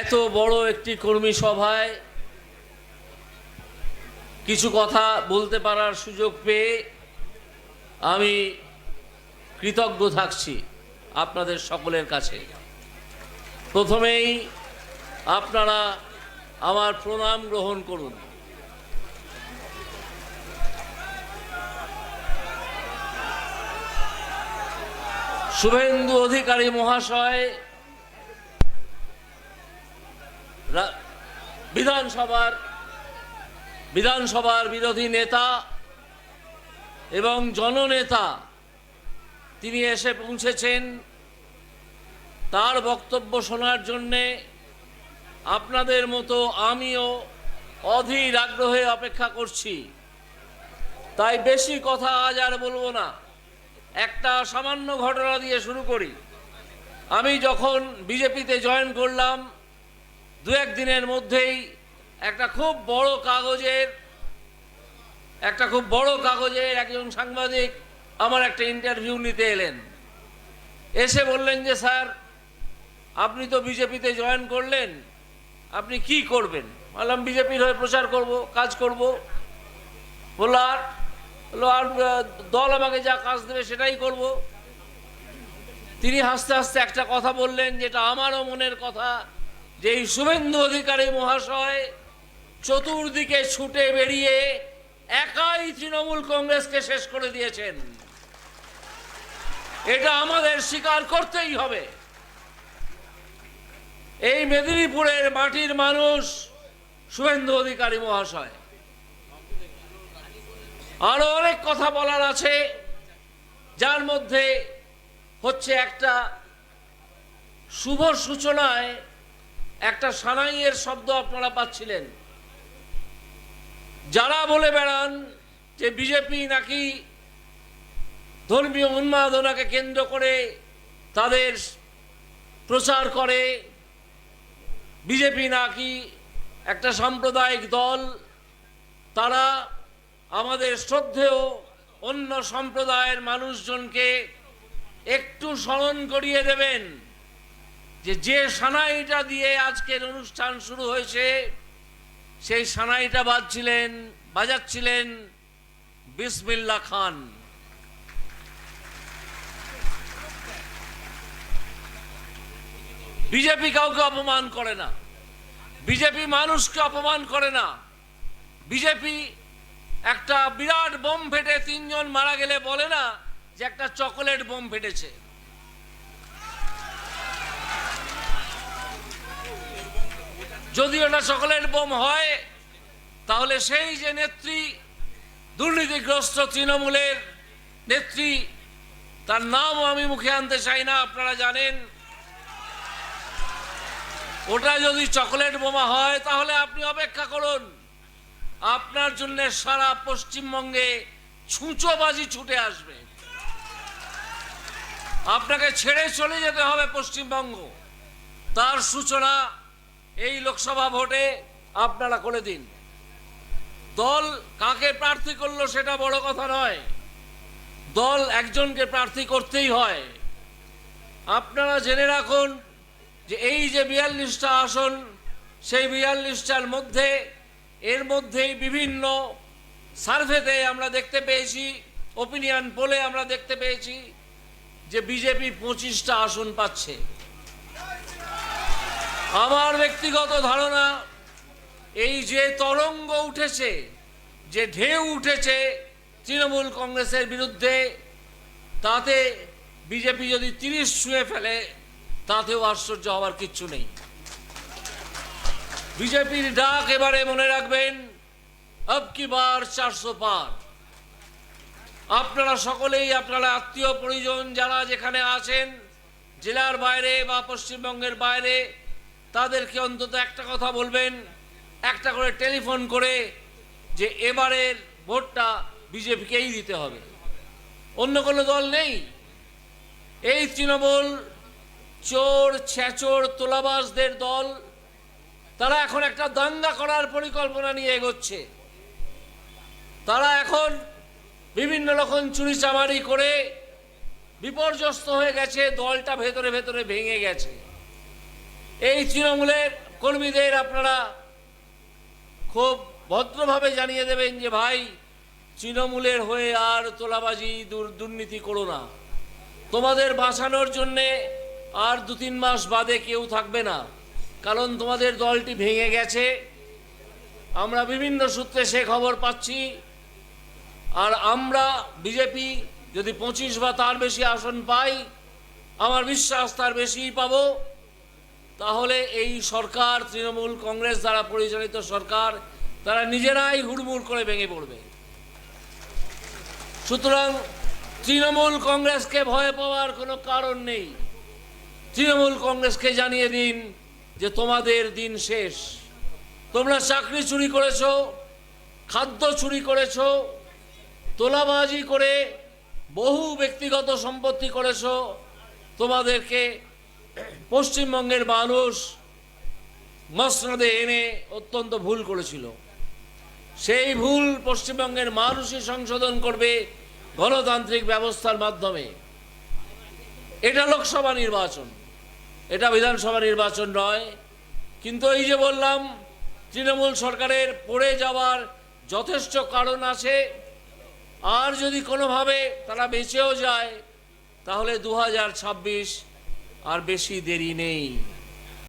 এত বড় একটি কর্মী সভায় কিছু কথা বলতে পারার সুযোগ পেয়ে আমি কৃতজ্ঞ থাকছি আপনাদের সকলের কাছে। প্রথমেই আপনারা আমার প্রণাম গ্রহণ করুন। শুভেন্দু অধিকারী মহাশয় বিধানসভার বিধানসভার বিরোধী নেতা এবং জননেতা তিনি এসে পৌঁছেছেন। তার বক্তব্য শোনার জন্যে আপনাদের মতো আমিও অধীর আগ্রহে অপেক্ষা করছি। তাই বেশি কথা আজ আর বলব না। একটা সামান্য ঘটনা দিয়ে শুরু করি। আমি যখন বিজেপিতে জয়েন করলাম, দু একদিনের মধ্যেই একটা খুব বড় কাগজের, একটা খুব বড় কাগজের একজন সাংবাদিক আমার একটা ইন্টারভিউ নিতে এলেন। এসে বললেন যে, স্যার, আপনি তো বিজেপিতে জয়েন করলেন, আপনি কি করবেন? বললাম, বিজেপির হয়ে প্রচার করব, কাজ করব। বলল আর দল আমাকে যা কাজ দেবে সেটাই করব। তিনি হাসতে হাসতে একটা কথা বললেন, যেটা আমারও মনের কথা, যে এই শুভেন্দু অধিকারী মহাশয় চতুর্দিকে ছুটে বেরিয়ে একাই তৃণমূল কংগ্রেসকে শেষ করে দিয়েছেন। এটা আমাদের স্বীকার করতেই হবে। এই মেদিনীপুরের মাটির মানুষ শুভেন্দু অধিকারী মহাশয়। আরও অনেক কথা বলার আছে, যার মধ্যে হচ্ছে একটা শুভ সূচনায় একটা সানাইয়ের শব্দ আপনারা পাচ্ছিলেন। যারা বলে বেড়ান যে বিজেপি নাকি ধর্মীয় উন্মাদনাকে কেন্দ্র করে তাদের প্রচার করে, বিজেপি নাকি একটা সাম্প্রদায়িক দল, তারা আমাদের শ্রদ্ধেয় অন্য সম্প্রদায়ের মানুষজনকে একটু স্মরণ করিয়ে দেবেন যে যে সানাইটা দিয়ে আজকের অনুষ্ঠান শুরু হয়েছে, সেই সানাইটা বাজছিলেন, বাজাচ্ছিলেন বিসমিল্লা খান। বিজেপি কাউকে অপমান করে না। বিজেপি মানুষকে অপমান করে না। বিজেপি একটা বিরাট বোম ফেটে তিনজন মারা গেলে বলে না যে একটা চকোলেট বোম ফেটেছে। যদি ওটা চকোলেট বোম হয়, তাহলে সেই যে নেত্রী, দুর্নীতিগ্রস্ত তৃণমূলের নেত্রী, তার নাম আমি মুখে আনতে চাই না, আপনারা জানেন। ওটা যদি চকোলেট বোমা হয়, তাহলে আপনি অপেক্ষা করুন। আপনার জন্য সারা পশ্চিমবঙ্গে ছুঁচোবাজি ছুটে আসবে। আপনাকে ছেড়ে চলে যেতে হবে পশ্চিমবঙ্গ। তার সূচনা এই লোকসভা ভোটে আপনারা করে দিন। দল কাকে প্রার্থী করল সেটা বড় কথা নয়। দল একজনকে প্রার্থী করতেই হয়। আপনারা জেনে রাখুন যে এই যে বিয়াল্লিশটা আসন, সেই বিয়াল্লিশটার মধ্যে এর মধ্যেই বিভিন্ন সার্ভেতে আমরা দেখতে পেয়েছি ওপিনিয়ন পোলে আমরা দেখতে পেয়েছি যে বিজেপি পঁচিশটা আসন পাচ্ছে। আমার ব্যক্তিগত ধারণা, এই যে তরঙ্গ উঠেছে, যে ঢেউ উঠেছে তৃণমূল কংগ্রেসের বিরুদ্ধে, তাতে বিজেপি যদি তিরিশ ছুঁয়ে ফেলে, তাতেও আশ্চর্য হওয়ার কিচ্ছু নেই। বিজেপির ডাক এবারে মনে রাখবেন কি বার চারশো পার। আপনারা সকলেই, আপনারা আত্মীয় পরিজন যারা যেখানে আছেন, জেলার বাইরে বা পশ্চিমবঙ্গের বাইরে, তাদেরকে অন্তত একটা কথা বলবেন, একটা করে টেলিফোন করে যে এবারের ভোটটা বিজেপিকেই দিতে হবে। অন্য কোনো দল নেই। এই তৃণমূল চোর, ছেচোর তোলাবাসদের দল তারা এখন একটা দাঙ্গা করার পরিকল্পনা নিয়ে এগোচ্ছে। তারা এখন বিভিন্ন রকম চুরি চামারি করে বিপর্যস্ত হয়ে গেছে, দলটা ভেতরে ভেতরে ভেঙে গেছে। এই তৃণমূলের কর্মীদের আপনারা খুব ভদ্রভাবে জানিয়ে দেবেন যে, ভাই, তৃণমূলের হয়ে আর তোলাবাজি, দুর- দুর্নীতি করো না। তোমাদের বাঁচানোর জন্যে আর দু তিন মাস বাদে কেউ থাকবে না। কারণ তোমাদের দলটি ভেঙে গেছে। আমরা বিভিন্ন সূত্রে সে খবর পাচ্ছি। আর আমরা, বিজেপি, যদি পঁচিশ বা তার বেশি আসন পাই, আমার বিশ্বাস তার বেশিই পাবো। তাহলে এই সরকার, তৃণমূল, কংগ্রেস দ্বারা পরিচালিত সরকার, তারা নিজেরাই হুড়মুড় করে ভেঙে পড়বে। সুতরাং তৃণমূল কংগ্রেসকে ভয় পাওয়ার কোনো কারণ নেই। তৃণমূল কংগ্রেসকে জানিয়ে দিন যে তোমাদের দিন শেষ। তোমরা চাকরি চুরি করেছ, খাদ্য চুরি করেছ, তোলাবাজি করে বহু ব্যক্তিগত সম্পত্তি করেছ, তোমাদেরকে পশ্চিমবঙ্গের মানুষ মসনদে এনে অত্যন্ত ভুল করেছিল। সেই ভুল পশ্চিমবঙ্গের মানুষই সংশোধন করবে গণতান্ত্রিক ব্যবস্থার মাধ্যমে। এটা লোকসভা নির্বাচন। এটা বিধানসভা নির্বাচন নয়। কিন্তু এই যে বললাম, তৃণমূল সরকারের পড়ে যাওয়ার যথেষ্ট কারণ আছে। আর যদি কোনোভাবে তারা বেঁচেও যায়, তাহলে দু হাজার ছাব্বিশ আর বেশি দেরি নেই।